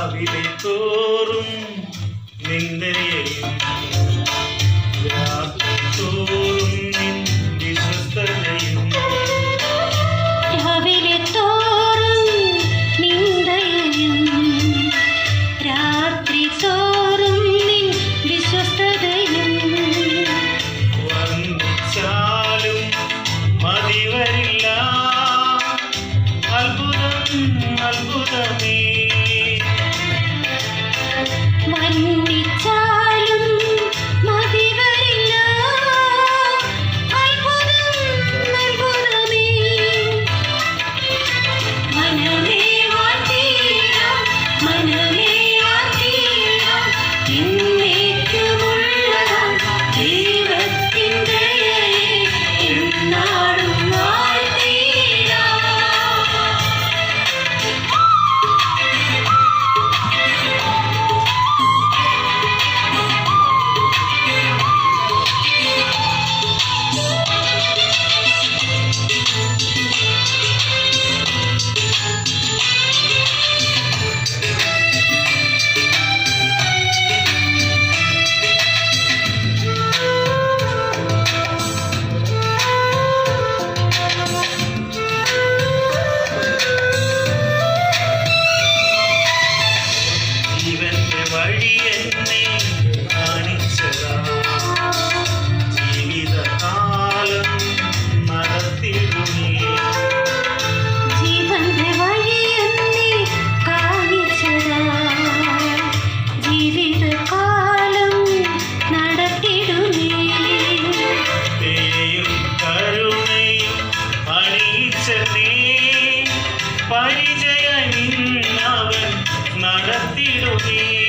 രാവിലെ തോറും നിന്ദയെയും പരിചയ നിന്നവൻ നടത്തിരുകേ